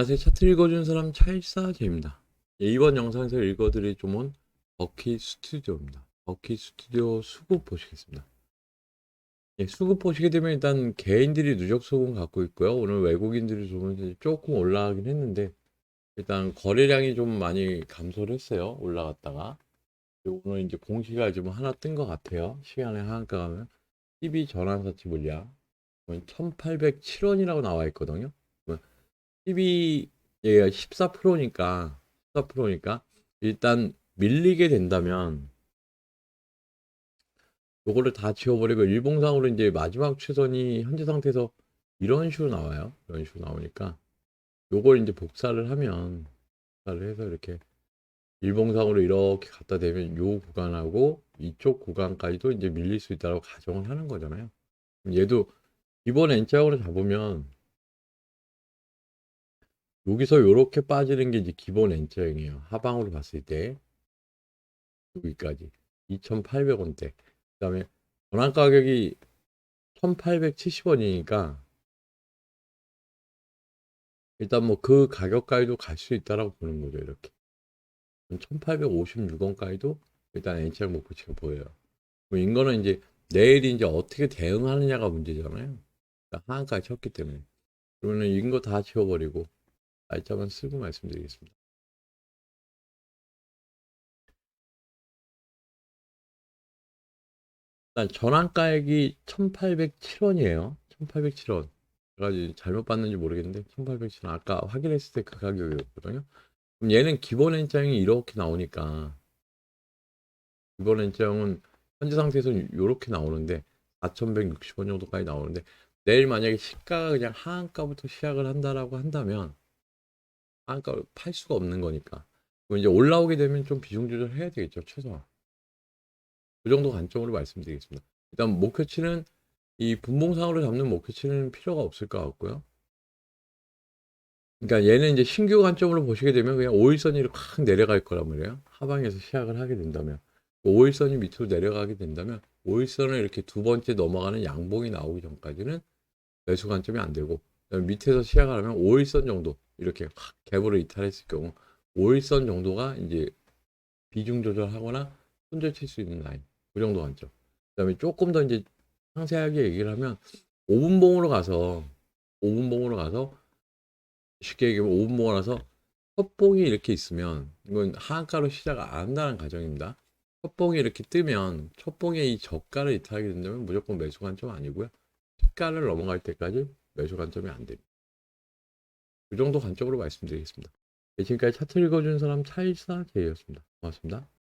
안녕하세요. 차트 읽어주는 사람 차일사제입니다. 예, 이번 영상에서 읽어드릴 종은 버키 스튜디오입니다. 버키 스튜디오 수급 보시겠습니다. 예, 수급 보시게 되면 일단 개인들이 누적 수급은 갖고 있고요. 오늘 외국인들이 좀 조금 올라가긴 했는데 일단 거래량이 좀 많이 감소를 했어요. 올라갔다가 오늘 이제 공시가 지금 하나 뜬 것 같아요. 시간의 하한가 가면 12 전환사치 물량 1807원이라고 나와 있거든요. 12 얘가 14%니까 14%니까 일단 밀리게 된다면 요거를 다 지워버리고 일봉상으로 이제 마지막 최선이 현재 상태에서 이런 식으로 나와요. 이런 식으로 나오니까 요걸 이제 복사를 하면 복사를 해서 이렇게 일봉상으로 이렇게 갖다 대면 요 구간하고 이쪽 구간까지도 이제 밀릴 수 있다고 가정을 하는 거잖아요. 얘도 기본 N자으로 잡으면 여기서 요렇게 빠지는 게 이제 기본 N자형이에요. 하방으로 봤을 때 여기까지 2,800원대. 그다음에 전환 가격이 1,870원이니까 일단 뭐 그 가격까지도 갈 수 있다라고 보는 거죠. 이렇게 1,856원까지도 일단 N자형 목표치가 보여요. 뭐 이거는 이제 내일이 이제 어떻게 대응하느냐가 문제잖아요. 그러니까 하한까지 쳤기 때문에 그러면 이거 다 지워버리고 날짜만 쓰고 말씀드리겠습니다. 일단 전환가액이 1,807원이에요. 1,807원. 제가 잘못 봤는지 모르겠는데 1,807원. 아까 확인했을 때 그 가격이었거든요. 그럼 얘는 기본 N장이 이렇게 나오니까 기본 N장은 현재 상태에서 이렇게 나오는데 4,160원 정도까지 나오는데 내일 만약에 시가가 그냥 하한가부터 시작을 한다라고 한다면 하한가를 팔 수가 없는 거니까. 그럼 이제 올라오게 되면 좀 비중 조절해야 되겠죠 최소한. 그 정도 관점으로 말씀드리겠습니다. 일단 목표치는 이 분봉상으로 잡는 목표치는 필요가 없을 것 같고요. 그러니까 얘는 이제 신규 관점으로 보시게 되면 그냥 5일선이 확 내려갈 거란 말이에요. 하방에서 시작을 하게 된다면. 5일선이 밑으로 내려가게 된다면 5일선을 이렇게 두 번째 넘어가는 양봉이 나오기 전까지는 매수 관점이 안 되고 밑에서 시작을 하면 5일선 정도 이렇게 확 갭으로 이탈했을 경우 5일선 정도가 이제 비중 조절하거나 손절 칠 수 있는 라인 그 정도 관점 그다음에 조금 더 이제 상세하게 얘기를 하면 5분 봉으로 가서 5분 봉으로 가서 쉽게 얘기하면 5분 봉으로 가서 헛봉이 이렇게 있으면 이건 하한가로 시작 안 한다는 가정입니다 첫봉이 이렇게 뜨면 첫봉에 이 저가를 이탈하게 된다면 무조건 매수 관점 아니고요. 시가를 넘어갈 때까지 매수 관점이 안 됩니다. 그 정도 관점으로 말씀드리겠습니다. 네, 지금까지 차트 읽어준 사람 차일사 제이였습니다. 고맙습니다.